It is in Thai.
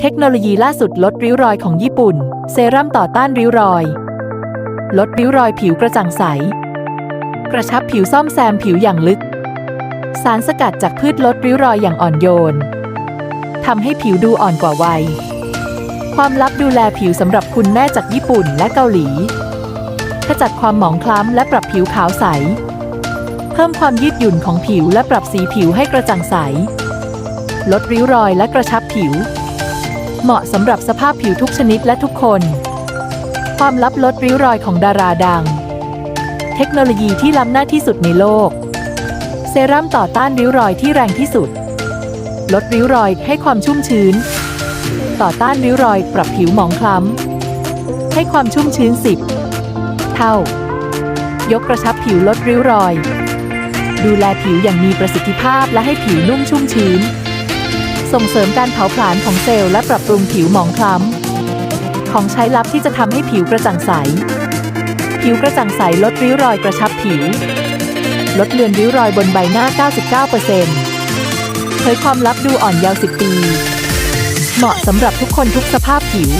เทคโนโลยีล่าสุดลดริ้วรอยของญี่ปุ่น เซรั่มต่อต้านริ้วรอย ลดริ้วรอยผิวกระจ่างใส กระชับผิวซ่อมแซมผิวอย่างลึก สารสกัดจากพืชลดริ้วรอยอย่างอ่อนโยนทำให้ผิวดูอ่อนกว่าวัย ความลับดูแลผิวสำหรับคุณแม่จากญี่ปุ่นและเกาหลี ขจัดความหมองคล้ำและปรับผิวขาวใส เพิ่มความยืดหยุ่นของผิวและปรับสีผิวให้กระจ่างใส ลดริ้วรอยและกระชับผิว เหมาะสำหรับสภาพผิวทุกชนิดและทุกคน ความลับลดริ้วรอยของดาราดัง เทคโนโลยีที่ล้ำหน้าที่สุดในโลก เซรั่มต่อต้านริ้วรอยที่แรงที่สุด ลดริ้วรอยให้ความชุ่มชื้น ต่อต้านริ้วรอยปรับผิวหมองคล้ำ ให้ความชุ่มชื้น 10 เท่า ยกกระชับผิวลดริ้วรอย ดูแลผิวอย่างมีประสิทธิภาพและให้ผิวนุ่มชุ่มชื้น ส่งเสริมการเผาผลาญของเซลล์และปรับปรุงผิวหมองคล้ำ ของใช้ลับที่จะทำให้ผิวกระจ่างใส ผิวกระจ่างใสลดริ้วรอยกระชับผิว ลดเลือนริ้วรอยบนใบหน้า 99%เผยความลับดูอ่อนเยาว์ 10 ปี เหมาะสำหรับทุกคนทุกสภาพผิว